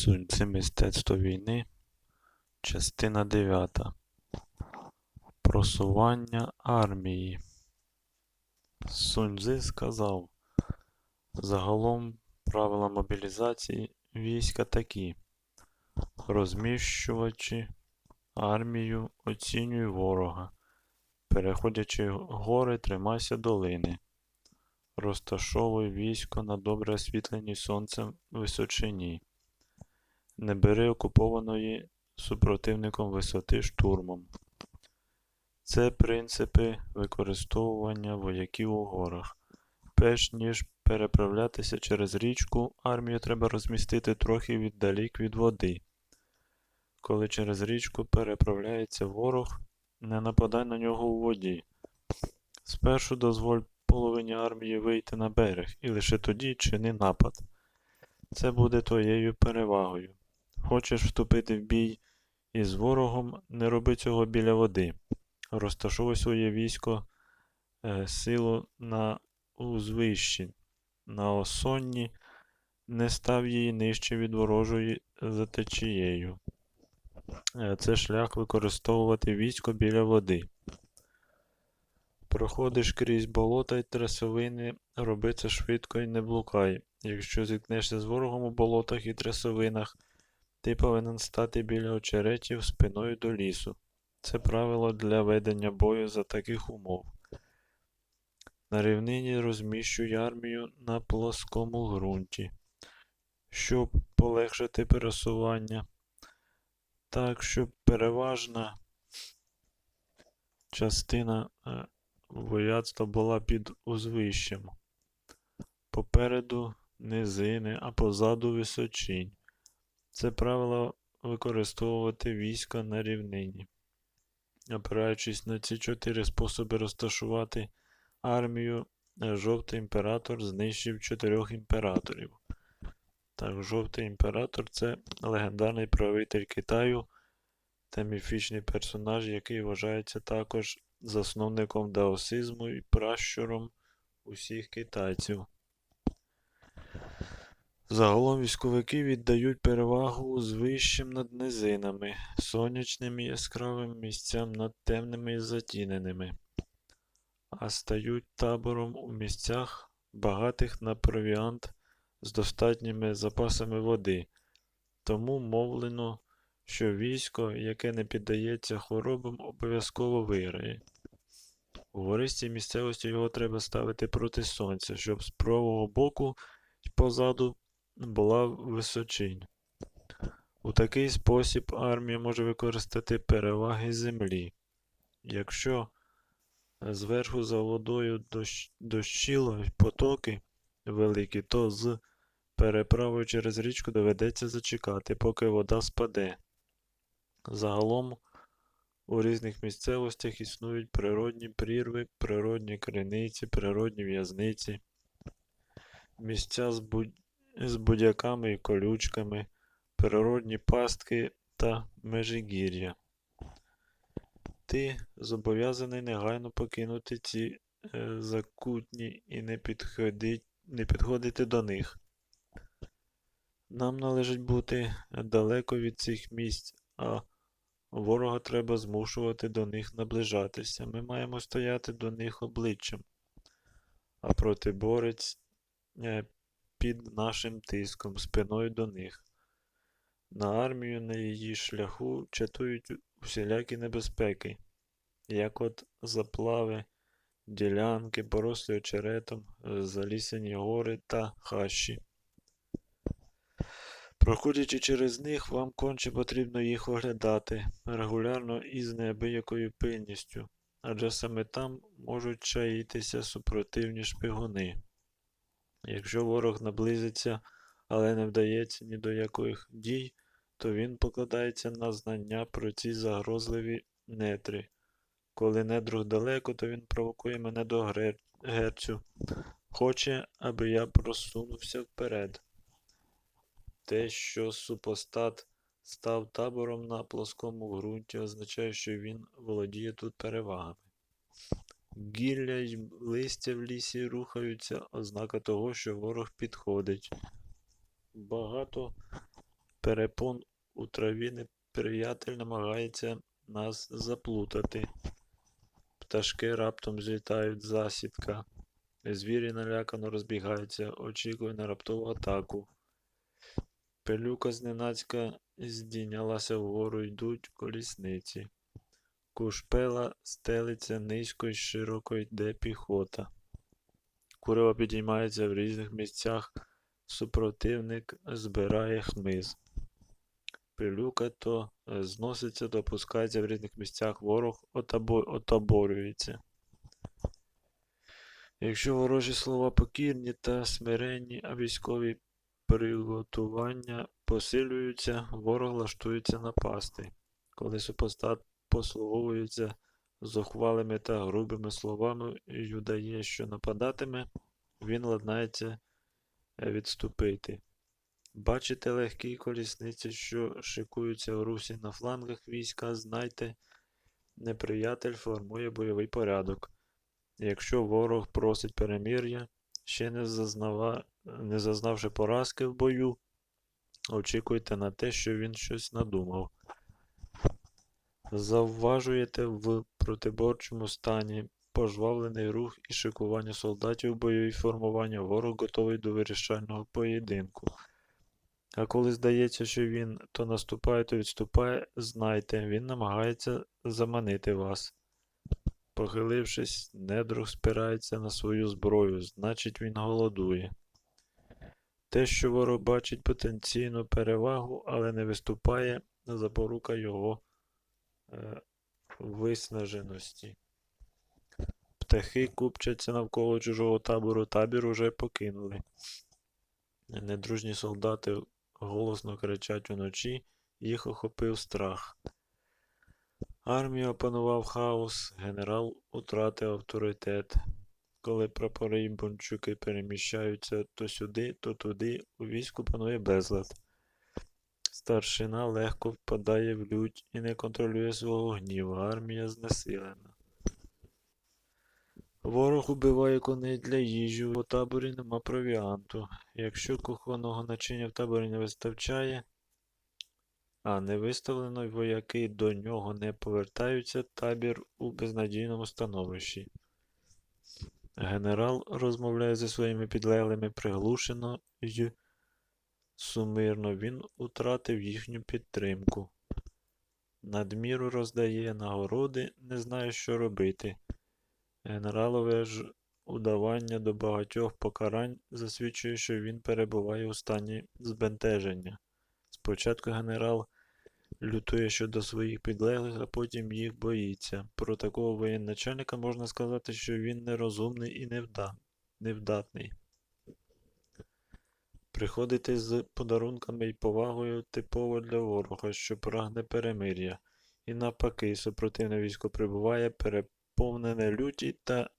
Суньци мистецтво війни, частина 9. Просування армії. Суньцзи сказав, загалом правила мобілізації війська такі. Розміщувачи армію, оцінюй ворога. Переходячи гори, тримайся долини. Розташовуй військо на добре освітленій сонцем височині. Не бери окупованої супротивником висоти штурмом. Це принципи використовування вояків у горах. Перш ніж переправлятися через річку, армію треба розмістити трохи віддалік від води. Коли через річку переправляється ворог, не нападай на нього у воді. Спершу дозволь половині армії вийти на берег і лише тоді чини напад. Це буде твоєю перевагою. Хочеш вступити в бій із ворогом, не роби цього біля води. Розташовуй своє військо е, силу на узвищі, на осонні, не став її нижче від ворожої за течією. Е, Це шлях використовувати військо біля води. Проходиш крізь болота й трясовини, роби це швидко і не блукай. Якщо зіткнешся з ворогом у болотах і трясовинах, ти повинен стати біля очеретів спиною до лісу. Це правило для ведення бою за таких умов. На рівнині розміщуй армію на плоскому ґрунті, щоб полегшити пересування, так, щоб переважна частина е, вояцтва була під узвищем. Попереду низини, а позаду височинь. Це правило використовувати війська на рівнині. Опираючись на ці чотири способи розташувати армію, е, жовтий імператор знищив чотирьох імператорів. Так, жовтий імператор це легендарний правитель Китаю та міфічний персонаж, який вважається також засновником даосизму і пращуром усіх китайців. Загалом військовики віддають перевагу звищем над низинами, сонячним і яскравим місцям над темними і затіненими, а стають табором у місцях, багатих на провіант з достатніми запасами води. Тому мовлено, що військо, яке не піддається хворобам, обов'язково виграє. У гористій місцевості його треба ставити проти сонця, щоб з правого боку й позаду була височинь. У такий спосіб армія може використати переваги землі. Якщо зверху за водою дощ... дощило потоки великі, то з переправою через річку доведеться зачекати, поки вода спаде. Загалом у різних місцевостях існують природні прірви, природні криниці, природні в'язниці, місця з, будь... з будяками і колючками, природні пастки та межигір'я. Ти зобов'язаний негайно покинути ці е, закутні і не, підходи... не підходити до них. Нам належить бути далеко від цих місць, а ворога треба змушувати до них наближатися. Ми маємо стояти до них обличчям, а протиборець е, під нашим тиском, спиною до них. На армію на її шляху чатують усілякі небезпеки, як от заплави, ділянки, порослі очеретом, залісені гори та хащі. Проходячи через них, вам конче потрібно їх оглядати регулярно і з неабиякою пильністю, адже саме там можуть чаїтися супротивні шпигуни. Якщо ворог наблизиться, але не вдається ні до яких дій, то він покладається на знання про ці загрозливі нетри. Коли недруг далеко, то він провокує мене до герцю. Хоче, аби я просунувся вперед. Те, що супостат став табором на плоскому ґрунті, означає, що він володіє тут перевагами. Гілля й листя в лісі рухаються, ознака того, що ворог підходить. Багато перепон у траві неприятель намагається нас заплутати. Пташки раптом злітають з засідка. Звірі налякано розбігаються, очікує на раптову атаку. Пелюка зненацька здійнялася вгору, йдуть колісниці. Кушпела стелиться низько й широко йде піхота. Курева підіймається в різних місцях, супротивник збирає хмиз. Пилюка то зноситься, то опускається в різних місцях, ворог отоборюється. Якщо ворожі слова покірні та смиренні, а військові приготування посилюються, ворог лаштується напасти. Коли супостат послуговується зухвалими та грубими словами і удає, що нападатиме, він ладнається е, відступити. Бачите легкі колісниці, що шикуються в русі на флангах війська, знайте, неприятель формує бойовий порядок. Якщо ворог просить перемир'я, ще не, зазнава, не зазнавши поразки в бою, очікуйте на те, що він щось надумав. Завважуєте в протиборчому стані пожвавлений рух і шикування солдатів бойові формування, ворог готовий до вирішального поєдинку. А коли здається, що він то наступає, то відступає, знайте, він намагається заманити вас. Похилившись, недруг спирається на свою зброю, значить він голодує. Те, що ворог бачить потенційну перевагу, але не виступає, запорука його виснаженості. Птахи купчаться навколо чужого табору, табір уже покинули. Недружні солдати голосно кричать уночі, їх охопив страх. Армію опанував хаос, генерал утратив авторитет. Коли прапори і бунчуки переміщаються то сюди, то туди, у війську панує безлад. Старшина легко впадає в лють і не контролює свого гніву, армія знесилена. Ворог убиває коней для їжі, у таборі нема провіанту. Якщо кухонного начиння в таборі не вистачає, а не виставлено вояки до нього не повертаються, табір у безнадійному становищі. Генерал розмовляє зі своїми підлеглими приглушено й сумирно. Він утратив їхню підтримку. Надміру роздає нагороди, не знає, що робити. Генералове ж удавання до багатьох покарань засвідчує, що він перебуває у стані збентеження. Спочатку генерал лютує щодо своїх підлеглих, а потім їх боїться. Про такого воєначальника можна сказати, що він нерозумний і невда... невдатний. Приходити з подарунками і повагою типово для ворога, що прагне перемир'я, і навпаки, супротивне військо прибуває переповнене люті та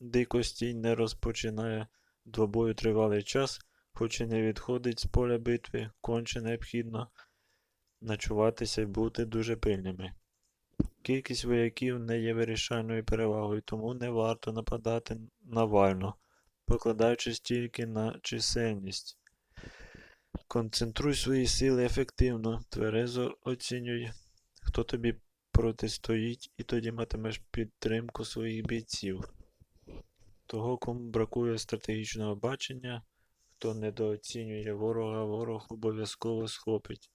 дикості не розпочинає двобою тривалий час, хоч і не відходить з поля битви, конче необхідно ночуватися і бути дуже пильними. Кількість вояків не є вирішальною перевагою, тому не варто нападати навально, покладаючись тільки на чисельність. Концентруй свої сили ефективно, тверезо оцінюй, хто тобі протистоїть, і тоді матимеш підтримку своїх бійців. Того, кому бракує стратегічного бачення, хто недооцінює ворога, ворог обов'язково схопить.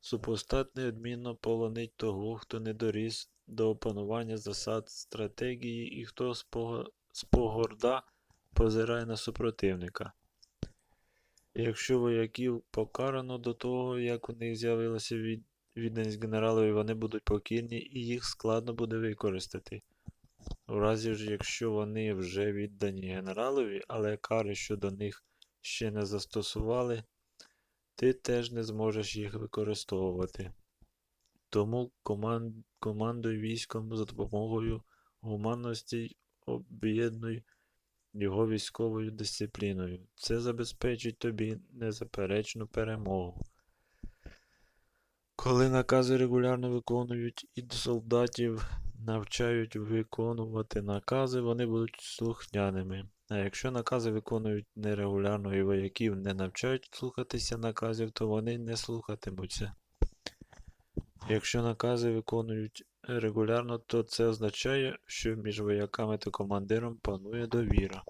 Супостат неодмінно полонить того, хто не доріс до опанування засад стратегії і хто спого- спогорда позирає на супротивника. Якщо вояків покарано до того, як у них з'явилася від... відданість генералові, вони будуть покірні і їх складно буде використати. У разі ж, якщо вони вже віддані генералові, але кари щодо них ще не застосували, ти теж не зможеш їх використовувати. Тому коман... командуй військом за допомогою гуманності об'єднуй його військовою дисципліною. Це забезпечить тобі незаперечну перемогу. Коли накази регулярно виконують і солдатів навчають виконувати накази, вони будуть слухняними. А якщо накази виконують нерегулярно і вояків не навчають слухатися наказів, то вони не слухатимуться. Якщо накази виконують регулярно, то це означає, що між вояками та командиром панує довіра.